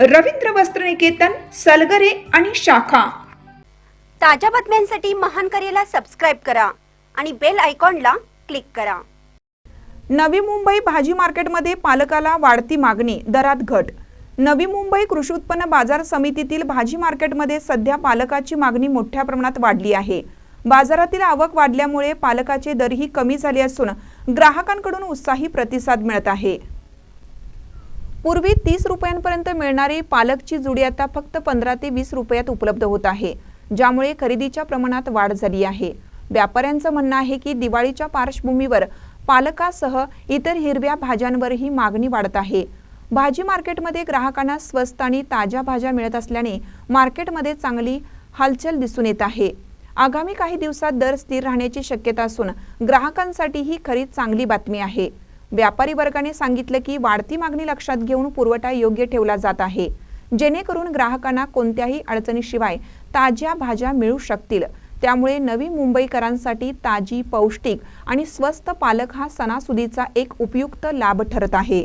रवींद्र वस्त्रनिकेतन सलगरे आणि शाखा. ताज्या बातम्यांसाठी महान करेला सबस्क्राईब करा आणि बेल आयकॉनला क्लिक करा. नवी मुंबई भाजी मार्केटमध्ये पालकाला वाढती मागणी दरात घट. नवी मुंबई कृषी उत्पन्न बाजार समितीतील भाजी मार्केटमध्ये सध्या पालकाची मागणी मोठ्या प्रमाणात वाढली आहे. बाजारातील आवक वाढल्यामुळे पालकाचे दरही कमी झाले असून ग्राहकांकडून उत्साही प्रतिसाद मिळत आहे. पूर्वी तीस रुपयांपर्यंत मिळणारी पालकची जुडी आता फक्त पंधरा ते वीस रुपयात उपलब्ध होत आहे ज्यामुळे खरेदीच्या प्रमाणात वाढ झाली आहे. व्यापाऱ्यांचं म्हणणं आहे की दिवाळीच्या पार्श्वभूमीवर पालकासह इतर हिरव्या भाज्यांवरही मागणी वाढत आहे. भाजी मार्केटमध्ये ग्राहकांना स्वस्त आणि ताज्या भाज्या मिळत असल्याने मार्केटमध्ये चांगली हालचाल दिसून येत आहे. आगामी काही दिवसात दर स्थिर राहण्याची शक्यता असून ग्राहकांसाठी ही खरी चांगली बातमी आहे. व्यापारी वर्गाने सांगितलं की वाढती मागणी लक्षात घेऊन पुरवठा योग्य ठेवला जात आहे. जेणेकरून ग्राहकांना कोणत्याही अडचणीशिवाय ताज्या भाज्या मिळू शकतील. त्यामुळे नवी मुंबईकरांसाठी ताजी पौष्टिक आणि स्वस्त पालक हा सणासुदीचा एक उपयुक्त लाभ ठरत आहे.